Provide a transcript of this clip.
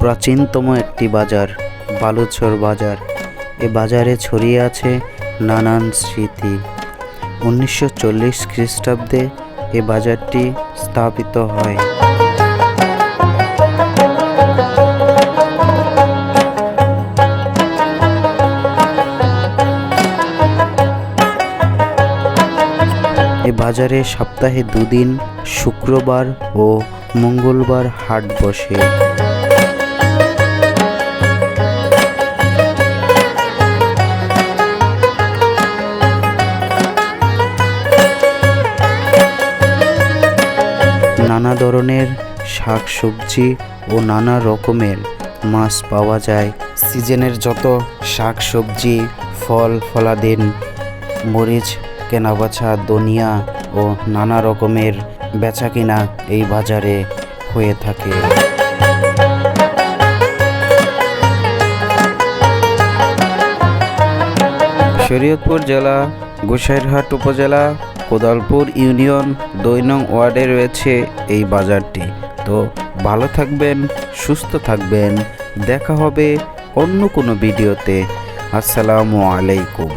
প্রাচীনতম একটি বাজার, বালুচর বাজার। এ বাজারে ছড়িয়ে আছে নানান স্মৃতি। উনিশশো চল্লিশ খ্রিস্টাব্দে এ বাজারটি স্থাপিত হয়। এ বাজারে সপ্তাহে দুদিন, শুক্রবার ও মঙ্গলবার হাট বসে। নানা ধরনের শাক সবজি ও নানা রকমের মাছ পাওয়া যায়। সিজনের যত শাক সবজি ফল ফলাদিন, মরিচ, কেনাবেচা দুনিয়া ও নানা রকমের বেচা কিনা এই বাজারে হয়ে থাকে। শরীয়তপুর জেলা, গোসাইরহাট উপজেলা কোদালপুর ইউনিয়ন দুই নং ওয়ার্ডে রয়েছে এই বাজারটি। তো ভালো থাকবেন, সুস্থ থাকবেন। দেখা হবে অন্য কোনো ভিডিওতে। আসসালামু আলাইকুম।